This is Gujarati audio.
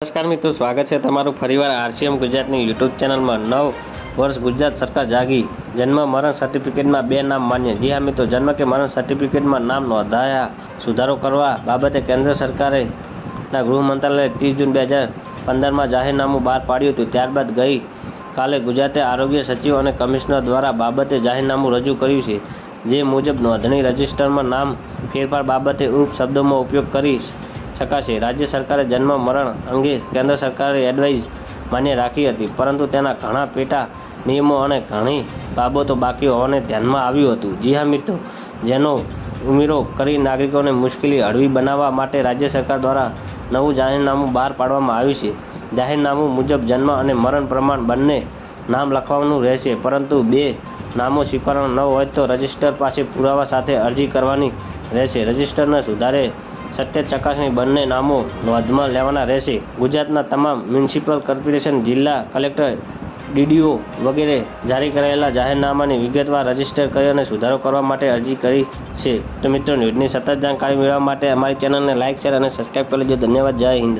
નમસ્કાર મિત્રો, સ્વાગત છે તમારું ફરીવાર આરસીએમ ગુજરાતની યુટ્યુબ ચેનલમાં. નવ વર્ષ ગુજરાત સરકાર જાગી. જન્મ, મરણ સર્ટિફિકેટમાં બે નામ માન્ય. જી હા મિત્રો, જન્મ કે મરણ સર્ટિફિકેટમાં નામ નોંધાયા. સુધારો કરવા બાબતે કેન્દ્ર સરકારે ના ગૃહ મંત્રાલયે ત્રીસ જૂન બે હજાર પંદરમાં જાહેરનામું બહાર પાડ્યું હતું. ત્યારબાદ ગઈ કાલે ગુજરાતે આરોગ્ય સચિવ અને કમિશનર દ્વારા બાબતે જાહેરનામું રજૂ કર્યું છે. જે મુજબ નોંધણી રજિસ્ટરમાં નામ ફેરફાર બાબતે ઉપ શબ્દોમાં ઉપયોગ કરી શકાશે રાજ્ય સરકારે જન્મ, મરણ અંગે કેન્દ્ર સરકારે એડવાઇઝ માન્ય રાખી હતી, પરંતુ તેના ઘણા પેટા નિયમો અને ઘણી બાબતો બાકી હોવાને ધ્યાનમાં આવ્યું હતું. જી હા, મિત્રો, જેનો ઉમેરો કરી નાગરિકોને મુશ્કેલી હળવી બનાવવા માટે રાજ્ય સરકાર દ્વારા નવું જાહેરનામું બહાર પાડવામાં આવ્યું છે. જાહેરનામું મુજબ જન્મ અને મરણ પ્રમાણ બંને નામ લખવાનું રહેશે, પરંતુ બે નામો સ્વીકારવાના ન હોય તો રજિસ્ટર પાસે પુરાવા સાથે અરજી કરવાની રહેશે. રજિસ્ટરના સુધારે સત્ય ચકાસણી બંને નામો નોંધમાં લેવાના રહેશે. ગુજરાતના તમામ મ્યુનિસિપલ કોર્પોરેશન, જિલ્લા કલેક્ટર, ડીડીઓ વગેરે જારી કરાયેલા જાહેરનામાની વિગતવાર રજિસ્ટર કરી અને સુધારો કરવા માટે અરજી કરી છે. તો મિત્રો, ન્યૂઝની સતત જાણકારી મેળવવા માટે અમારી ચેનલને લાઇક શેર અને સબસ્ક્રાઈબ કરી લેજો. ધન્યવાદ. જય હિન્દ.